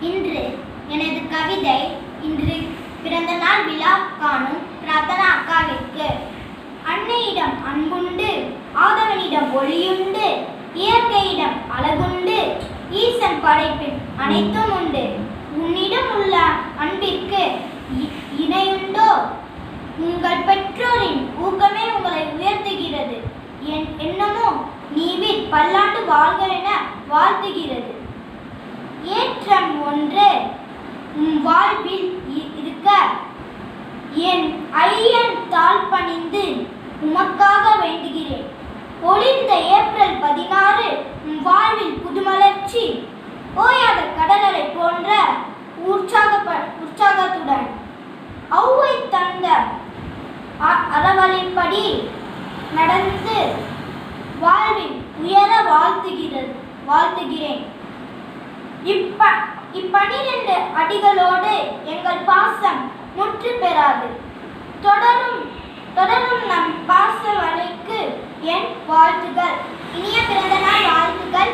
இன்று எனது கவிதை இன்று பிறந்த நாள் விழா காணும் பிரார்த்தனா அக்காவிற்கு. அன்னையிடம் அன்புண்டு ஆதவனிடம் ஒளியுண்டு இயற்கையிடம் அழகுண்டு ஈசன் படைப்பில் அனைத்தும் உண்டு. உன்னிடம் உள்ள அன்பிற்கு இ- இணையுண்டோ? உங்கள் பெற்றோரின் ஊக்கமே உங்களை உயர்த்துகிறது. என் எண்ணமோ நீவில் பல்லாண்டு வாழ்க என வாழ்த்துகிறது. ஒன்று வாழ்வில் இ- இருக்க. என் ஐயன் தாழ் பணிந்து உமக்காக வேண்டுகிறேன். ஒளிந்த ஏப்ரல் பதினாறு உன் வாழ்வில் புதுமலர்ச்சி. ஓயாத கடலலை போன்ற உற்சாக உற்சாகத்துடன் அவ்வை தந்த அ- அறவழிப்படி நடந்து வாழ்வில் உயர வாழ்த்துகிறது வாழ்த்துகிறேன். அடிகளோடு எங்கள் பாசம் முற்று பெறாது. தொடரும் தொடரும் நம் பாச வலைக்கு என் வாழ்த்துகள். இனிய பிறந்த நாள் வாழ்த்துக்கள்